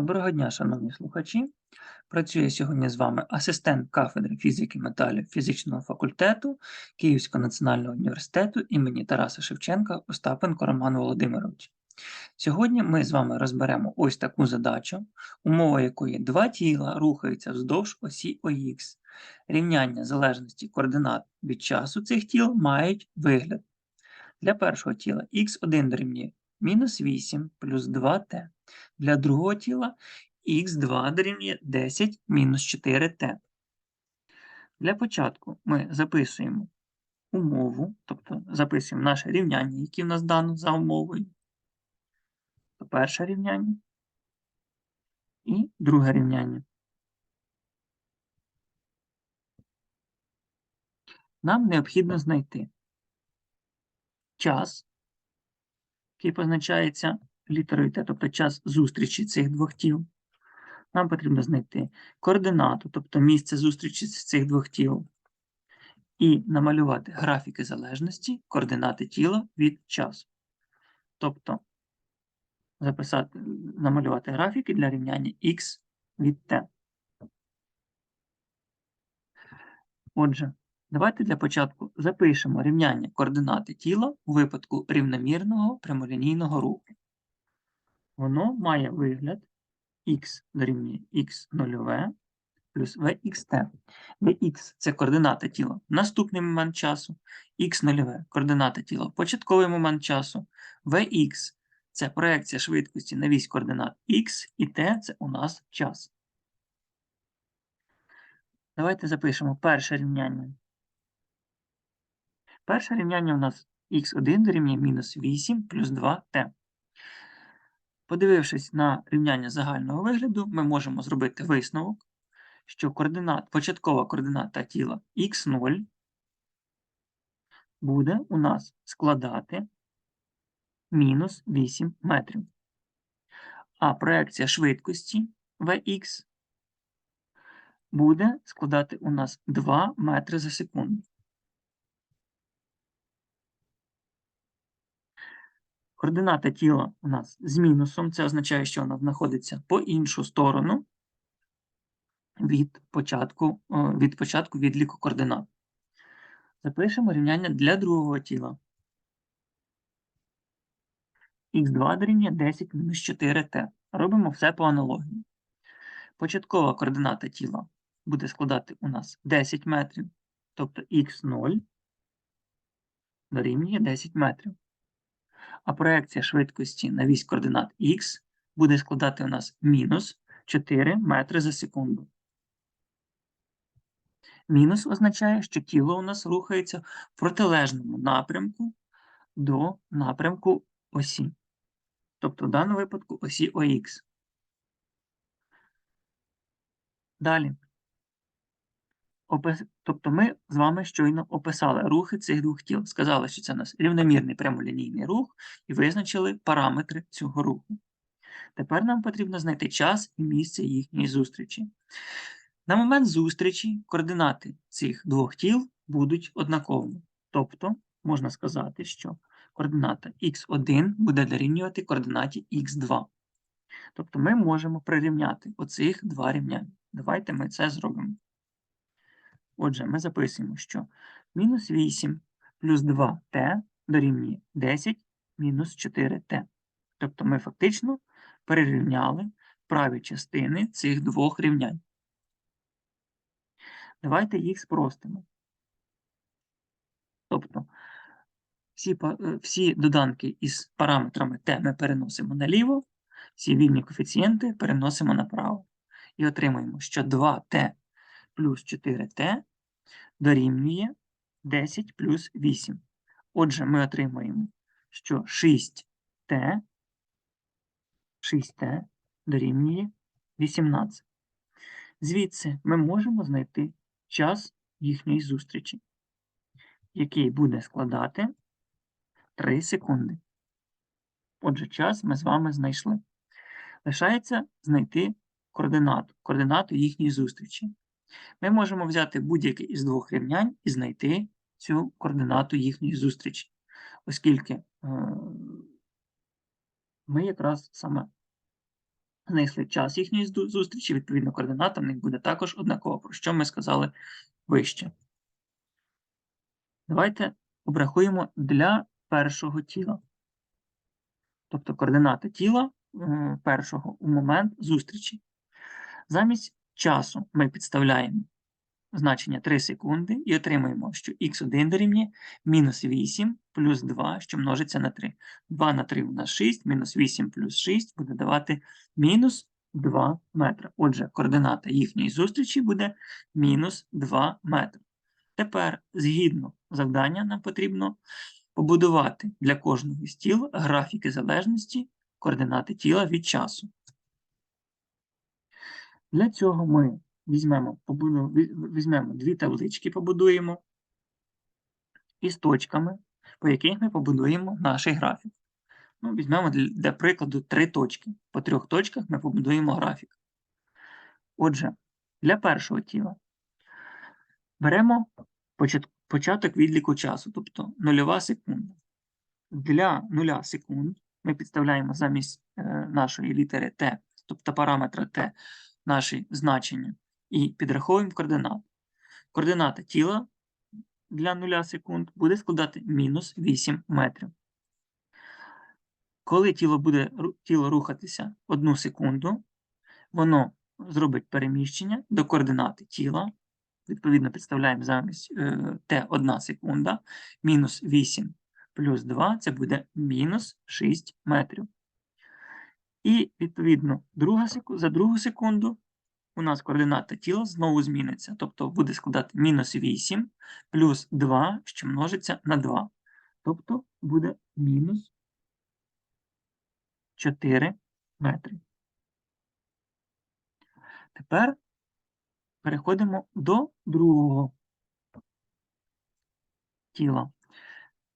Доброго дня, шановні слухачі. Працює сьогодні з вами асистент кафедри фізики металів фізичного факультету Київського національного університету імені Тараса Шевченка Остапенко Роман Володимирович. Сьогодні ми з вами розберемо ось таку задачу, умова якої два тіла рухаються вздовж осі ОХ. Рівняння залежності координат від часу цих тіл мають вигляд. Для першого тіла х1 дорівнює мінус 8 плюс 2t. Для другого тіла х2 дорівнює 10 мінус 4t. Для початку ми записуємо умову, тобто записуємо наше рівняння, яке в нас дано за умовою. То перше рівняння і друге рівняння. Нам необхідно знайти час, який позначається літерою Т, тобто час зустрічі цих двох тіл. Нам потрібно знайти координату, тобто місце зустрічі цих двох тіл, і намалювати графіки залежності координати тіла від часу. Тобто записати, намалювати графіки для рівняння х від t. Отже, давайте для початку запишемо рівняння координати тіла у випадку рівномірного прямолінійного руху. Воно має вигляд х дорівнює х нульове плюс vxt. Vx – це координата тіла наступний момент часу, х нульове координата тіла початковий момент часу, Vx – це проекція швидкості на вісь координат x, і t – це у нас час. Давайте запишемо перше рівняння. Перше рівняння у нас х1 дорівнює мінус 8 плюс 2t. Подивившись на рівняння загального вигляду, ми можемо зробити висновок, що координат, початкова координата тіла х0 буде у нас складати мінус 8 метрів. А проекція швидкості Vx буде складати у нас 2 метри за секунду. Координата тіла у нас з мінусом, це означає, що вона знаходиться по іншу сторону від початку е, від початку відліку координат. Запишемо рівняння для другого тіла. х2 дорівнює 10 мінус 4t. Робимо все по аналогії. Початкова координата тіла буде складати у нас 10 метрів, тобто х0 дорівнює 10 метрів а проекція швидкості на вісь координат х буде складати у нас мінус 4 метри за секунду. Мінус означає, що тіло у нас рухається в протилежному напрямку до напрямку осі. Тобто, в даному випадку осі ОХ. Далі. Тобто ми з вами щойно описали рухи цих двох тіл. Сказали, що це у нас рівномірний прямолінійний рух, і визначили параметри цього руху. Тепер нам потрібно знайти час і місце їхньої зустрічі. На момент зустрічі координати цих двох тіл будуть однаковими. Тобто, можна сказати, що координата х1 буде дорівнювати координаті х2. Тобто ми можемо прирівняти оцих два рівняння. Давайте ми це зробимо. Отже, ми записуємо, що мінус 8 плюс 2t дорівнює 10 мінус 4t. Тобто ми фактично перерівняли праві частини цих двох рівнянь. Давайте їх спростимо. Тобто всі е, всі доданки із параметрами t ми переносимо наліво, всі вільні коефіцієнти переносимо направо. І отримаємо, що 2t плюс 4t дорівнює 10 плюс 8. Отже, ми отримаємо, що 6t 6t дорівнює 18. Звідси ми можемо знайти час їхньої зустрічі, який буде складати 3 секунди. Отже, час ми з вами знайшли. Лишається знайти координату, координату їхньої зустрічі. Ми можемо взяти будь-яке із двох рівнянь і знайти цю координату їхньої зустрічі, оскільки е, ми якраз саме знайшли час їхньої зустрічі, відповідно, координата в них буде також однакова, про що ми сказали вище. Давайте обрахуємо для першого тіла. Тобто координати тіла е, першого у момент зустрічі. Замість часу ми підставляємо значення 3 секунди і отримуємо, що х1 дорівнює мінус 8 плюс 2, що множиться на 3. 2 на 3 у нас 6, мінус 8 плюс 6 буде давати мінус 2 метри. Отже, координата їхньої зустрічі буде мінус 2 метри. Тепер, згідно завдання, нам потрібно побудувати для кожного з тіл графіки залежності координати тіла від часу. Для цього ми візьмемо, побуду- візьмемо дві таблички, побудуємо із точками, по яких ми побудуємо наш графік. Ну, візьмемо для, для прикладу три точки. По трьох точках ми побудуємо графік. Отже, для першого тіла беремо почат- початок відліку часу, тобто нульова секунда. Для нуля секунд ми підставляємо замість е, нашої літери Т, тобто параметра Т, наші значення і підраховуємо координати. Координата тіла для нуля секунд буде складати мінус 8 метрів. Коли тіло буде тіло рухатися одну секунду, воно зробить переміщення до координати тіла. Відповідно, підставляємо замість е, t 1 секунда, мінус 8 плюс 2 це буде мінус 6 метрів. І, відповідно, друга за другу секунду у нас координата тіла знову зміниться. Тобто буде складати мінус 8 плюс 2, що множиться на 2. Тобто буде мінус 4 метри. Тепер переходимо до другого тіла.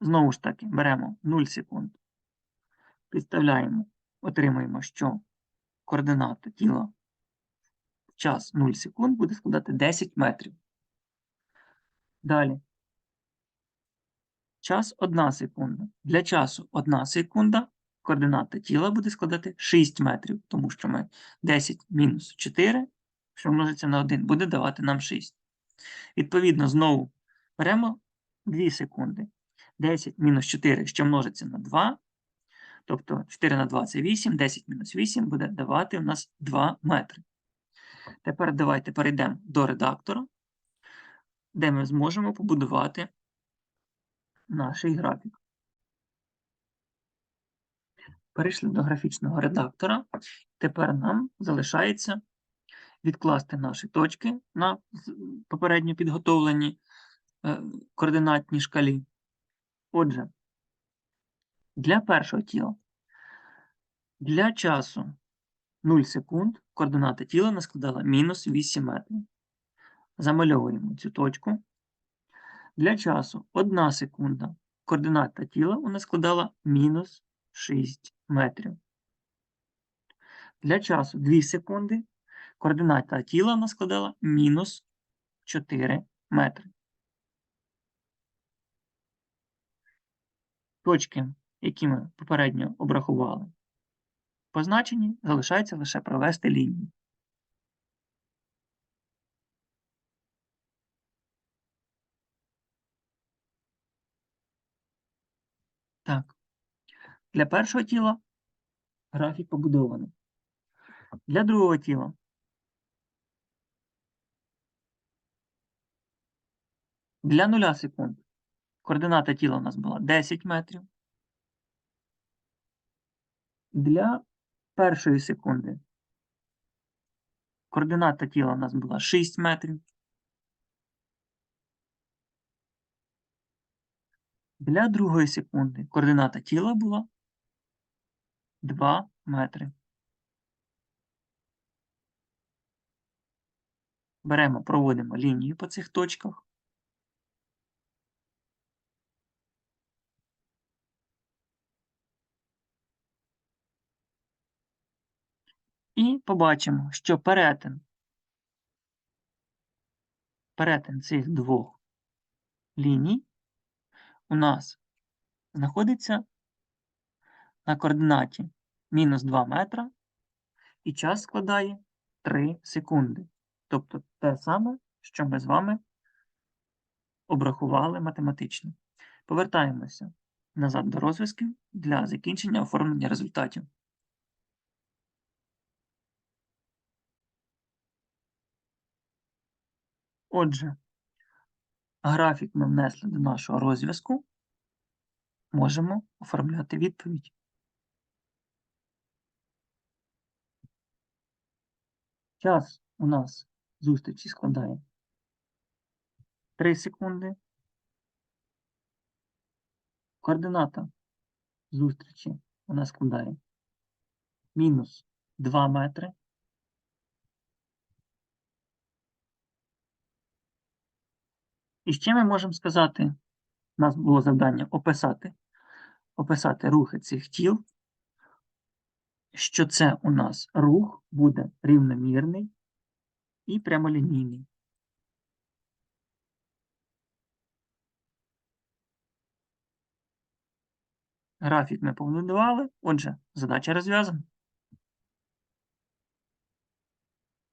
Знову ж таки, беремо 0 секунд, підставляємо, отримуємо, що координата тіла в час 0 секунд буде складати 10 метрів. Далі. Час 1 секунда. Для часу 1 секунда координата тіла буде складати 6 метрів, тому що ми 10 мінус 4, що множиться на 1, буде давати нам 6. Відповідно, знову беремо 2 секунди. 10 мінус 4, що множиться на 2. Тобто 4 на 2 це 8, 10 мінус 8 буде давати у нас 2 метри. Тепер давайте перейдемо до редактора, де ми зможемо побудувати наш графік. Перейшли до графічного редактора. Тепер нам залишається відкласти наші точки на попередньо підготовлені е, координатній шкалі. Отже, для першого тіла, для часу 0 секунд координата тіла не складала мінус 8 метрів. Замальовуємо цю точку. Для часу 1 секунда координата тіла у нас складала мінус 6 метрів. Для часу 2 секунди координата тіла у нас складала мінус 4 метри. Точки, які ми попередньо обрахували, позначені, залишається лише провести лінію. Так. Для першого тіла графік побудований. Для другого тіла для нуля секунд координата тіла у нас була 10 метрів. Для першої секунди координата тіла у нас була 6 метрів. Для другої секунди координата тіла була 2 метри. Беремо, проводимо лінію по цих точках. І побачимо, що перетин, перетин цих двох ліній у нас знаходиться на координаті мінус 2 метра і час складає 3 секунди. Тобто те саме, що ми з вами обрахували математично. Повертаємося назад до розв'язків для закінчення оформлення результатів. Отже, графік ми внесли до нашого розв'язку, можемо оформляти відповідь. Час у нас зустрічі складає 3 секунди. Координата зустрічі у нас складає мінус 2 метри. І ще ми можемо сказати, у нас було завдання описати, описати рухи цих тіл, що це у нас рух буде рівномірний і прямолінійний. Графік ми побудували, отже, задача розв'язана.